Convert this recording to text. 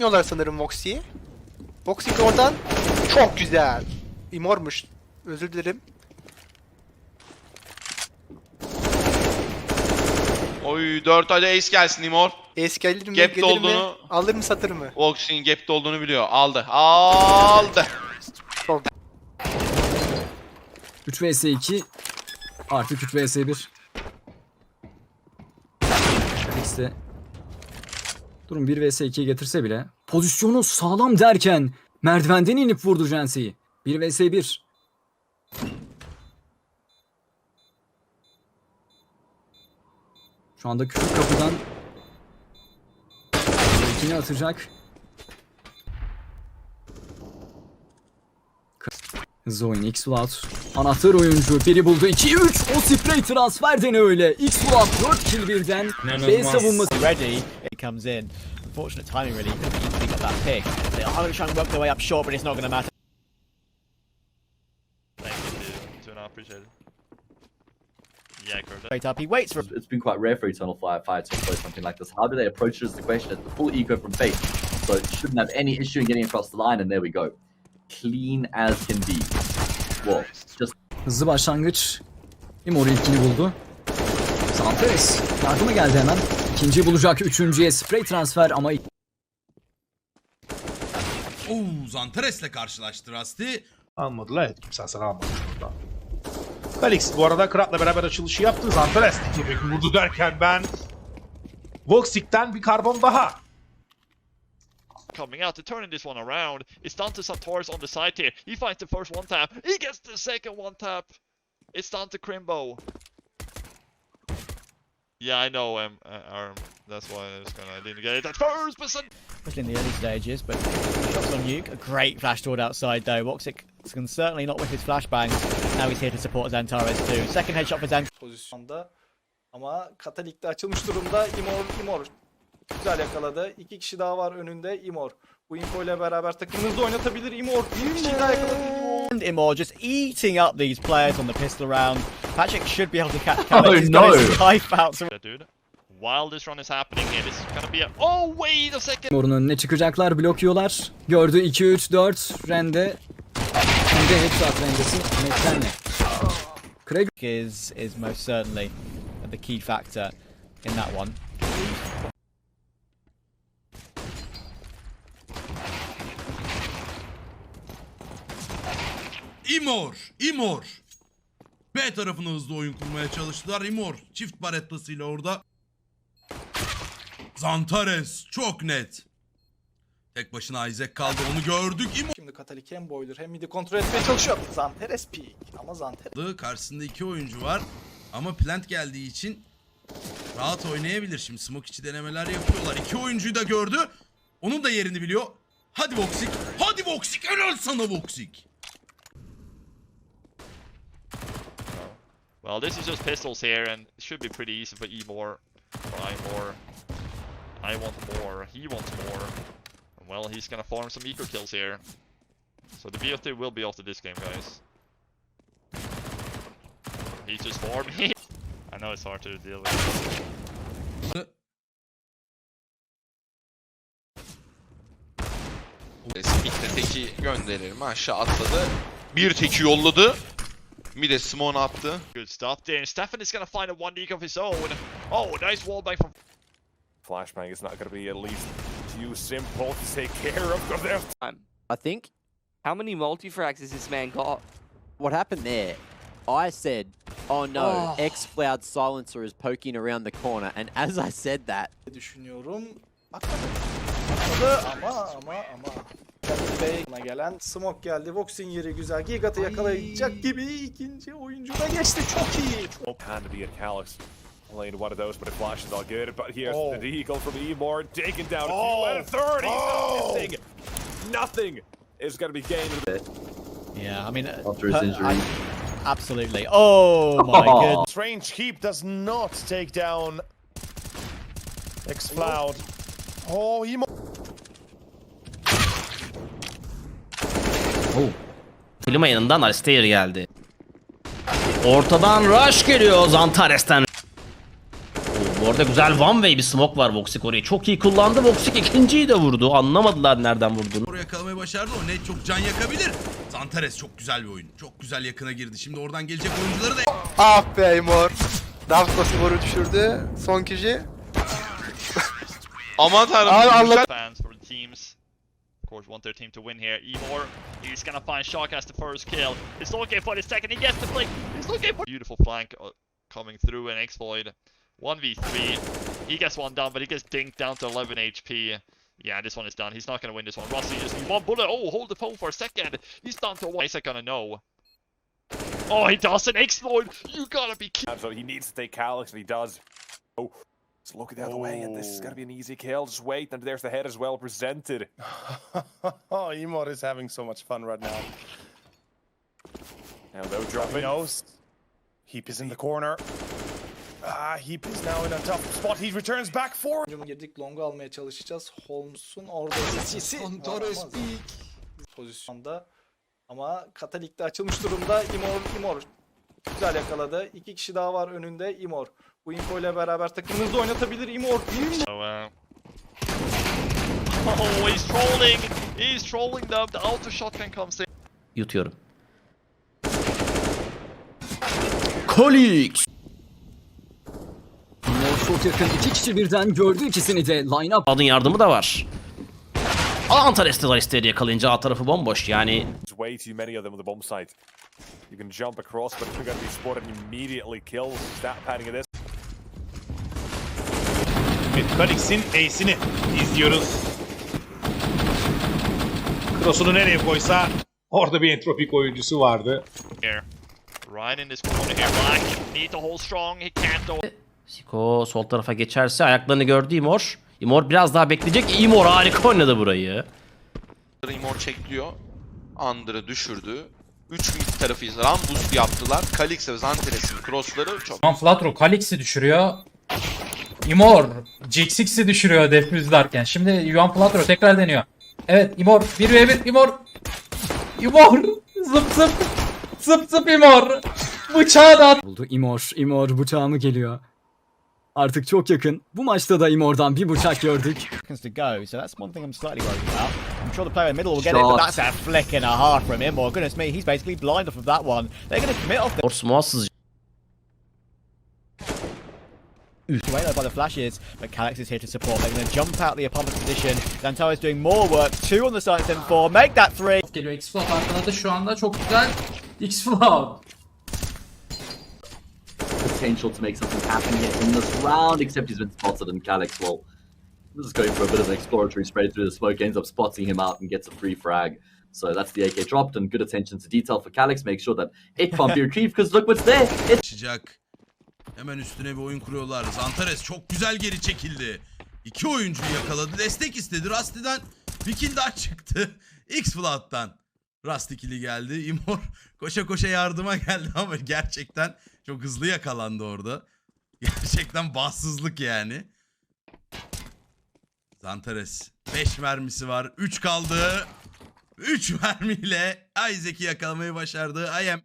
etmiyorlar sanırım Voxy'yi. Voxy oradan çok güzel. Imormuş. Özür dilerim. Oy 4 hadi ace gelsin Imor. Eski gelir mi? Gap'te gelir mi? olduğunu- Alır mı satır mı? Vox'in gap'te olduğunu biliyor. Aldı. Aldı. 3 vs 2 artık 3 vs 1. Felix de durum 1 vs 2'ye getirse bile pozisyonu sağlam derken merdivenden inip vurdu Jensi'yi. 1 vs 1. Şu anda küçük kapıdan ikini atacak. Zoin X-Flood anahtar oyuncu biri buldu 2-3 o sprey transfer de ne öyle X-Flood 4 kill birden B savunması ready, it comes in. Unfortunate timing, really. Could have easily got that pick. They're going to try and work their way up short, but it's not going to matter. Thank you, Tuna. Appreciate it. Yeah, I. Straight up, he waits for it's been quite rare for Eternal Fire, Fire to approach something like this. How do they approach it is the question. It's the full eco from Fate, so it shouldn't have any issue in getting across the line, and there we go. Clean as can be. Well, just Hızlı başlangıç Imor ilkini buldu Santres yardıma geldi hemen İkinciyi bulacak üçüncüye spray transfer ama Oo, Zantares'le karşılaştı Rusty. Almadılar evet kimse hasar almamış burada. Felix bu arada Krat'la beraber açılışı yaptı. Zantares dikey vurdu derken ben Voxic'ten bir karbon daha. Coming out to turning this one around. It's down to Santoris on the side here. He finds the first one tap. He gets the second one tap. It's down to Crimbo. Yeah, I know him. Uh, Arm. That's why I was gonna. I didn't get it at first, but San- especially in the early stages, but shots on Nuke. A great flash toward outside, though. Woxic can certainly not with his flashbangs. Now he's here to support Zantares, too. Second headshot for Zantares. pozisyonda. Ama Katalik'te açılmış durumda. Imor, Imor güzel yakaladı. İki kişi daha var önünde. Imor. Bu info ile beraber takımınızı oynatabilir. Imor bir kişi daha yakaladı. And Imor just eating up these players on the pistol round. Patrick should be able to catch Oh, Khaled. He's got his no. knife out. Dude. While this run is happening, it is gonna be a. Oh wait a second. Imor'un önüne çıkacaklar blok yiyorlar Gördü 2-3-4 Rende Şimdi headshot rendesi Mekten'le Craig is is most certainly the key factor in that one. Imor, Imor. B tarafına hızlı oyun kurmaya çalıştılar. Imor çift barettasıyla orada. Zantares çok net. Tek başına Isaac kaldı onu gördük. Imor Şimdi Katalik hem boiler hem midi kontrol etmeye çalışıyor. Zanteres peak. Ama Zanteres karşısında iki oyuncu var. Ama plant geldiği için rahat oynayabilir. Şimdi smoke içi denemeler yapıyorlar. İki oyuncuyu da gördü. Onun da yerini biliyor. Hadi Voxic. Hadi Voxic. Helal sana Voxic. Well, this is just pistols here, and it should be pretty easy for E Emor. Try more. I want more. He wants more. And well, he's gonna farm some eco kills here. So the BFT will be after this game, guys. He's just farming. I know it's hard to deal with. Mid'de teki gönderir mi? Aşağı atladı. Bir teki yolladı. Mid'e smoke attı. Good stuff there. And Stefan is gonna find a one eco of his own. Oh, nice wallbang from Flashbang is not going to be at least too simple to take care of. They're I think. How many multi-frags has this man got? What happened there? I said, oh no, oh. X-Cloud Silencer is poking around the corner. And as I said that, düşünüyorum. Atladı. Atladı ama ama ama. Bey'e gelen smoke geldi. Vox'in yeri güzel. Gigat'ı yakalayacak gibi ikinci oyuncu da geçti. Çok iyi. Çok be at Calix. Playing one of those, but it flashes all good. But here's Oh. the Deagle from Emor, taken down Oh. a few and a third. He's Oh. missing. Nothing is going to be gained. Yeah, I mean, uh, after his injury. I- absolutely. Oh my Oh. goodness. Strange Keep does not take down X-Cloud. Oh, Emor. Klima yanından Alistair geldi. Ortadan Rush geliyor Zantares'ten. Oo, Bu arada güzel one way bir smoke var Voxic orayı. Çok iyi kullandı. Voxic ikinciyi de vurdu. Anlamadılar nereden vurduğunu. Oraya yakalamayı başardı. O net çok can yakabilir. Zantares çok güzel bir oyun. Çok güzel yakına girdi. Şimdi oradan gelecek oyuncuları da Ah be Imor. Davko skoru düşürdü. Son kişi. Aman tanrım. Abi güzel. Course, want their team to win here. Emor, he's gonna find Shock as the first kill. He's looking for the second. He gets the flick. He's looking for beautiful flank uh, coming through and exploit. 1v3. He gets one down, but he gets dinked down to 11 HP. Yeah, this one is done. He's not gonna win this one. Rossi just one bullet. Oh, hold the phone for a second. He's down to one. Isaac gonna know. Oh, he doesn't exploit. You gotta be kidding. So he needs to take Calix, and he does. Oh, so look the other way, and this is going to be an easy kill. Just wait, and there's the head as well presented. oh, Emot is having so much fun right now. Now, though, dropping. Knows. Heap is in the corner. Ah, Heap is now in a tough spot. He returns back. Hücum girdik. Long'u almaya çalışacağız. Holmes'un orada sisi. Santares Pozisyonda. Ama Katalik'te açılmış durumda. Imor, Imor. Güzel yakaladı. İki kişi daha var önünde. Imor. Bu info ile beraber takımınızda oynatabilir. Imor. So, uh... Oh, he's trolling! He's trolling them. The auto shotgun comes in. Yutuyorum. Kolix. Çok yakın. İki kişi birden gördü ikisini de. Line-up Adın yardımı da var. Antares de Alistair'i yakalayınca A tarafı bomboş yani. Way too many of them on the bomb site. You can jump across, but you're going to be spotted immediately killed. Stat padding of this. Evet, Kalix'in ace'ini izliyoruz. Cross'unu nereye koysa orada bir entropik oyuncusu vardı. Siko sol tarafa geçerse ayaklarını gördü Imor. Imor biraz daha bekleyecek. Imor harika oynadı burayı. Imor çekliyor. Under'ı düşürdü. 3 mid tarafı Ram boost yaptılar. Kalix ve Zantares'in crossları çok Manflatro Kalix'i düşürüyor. Imor Jixix'i düşürüyor defüzlerken. Şimdi Yuan Flatro tekrar deniyor. Evet Imor 1v1 Imor. Imor zıp zıp. Zıp zıp Imor. Bıçağı da at- buldu. Imor, Imor bıçağımı geliyor. Artık çok yakın. Bu maçta da Imor'dan bir bıçak gördük. seconds to go, so that's one thing I'm slightly worried about. I'm sure the player in the middle will get it, but that's a flick and a half from him. Oh, goodness me, he's basically blind off of that one. They're going to commit off Imor smoke'a sızacak. The way though by the flashes, but Calix is here to support. They're going to jump out the opponent's position. Zantar is doing more work. Two on the side, then four. Make that three. geliyor. X-Float arkada şu anda çok güzel. X-Float. Potential to make something happen here in this round, except he's been spotted and Calix, well, this is going for a bit of an exploratory spray through the smoke, ends up spotting him out and gets a free frag. So that's the AK dropped and good attention to detail for Calix. Make sure that it can't be retrieved because look what's there. It's Sıcak. Hemen üstüne bir oyun kuruyorlar. Zantares çok güzel geri çekildi. İki oyuncuyu yakaladı. Destek istedi. Rusty'den bir kill daha çıktı. X-Flood'dan. Rusty kill'i geldi. Imor koşa koşa yardıma geldi ama gerçekten çok hızlı yakalandı orada. Gerçekten bahtsızlık yani. Zantares 5 mermisi var. 3 kaldı. 3 mermiyle Isaac'i yakalamayı başardı. I am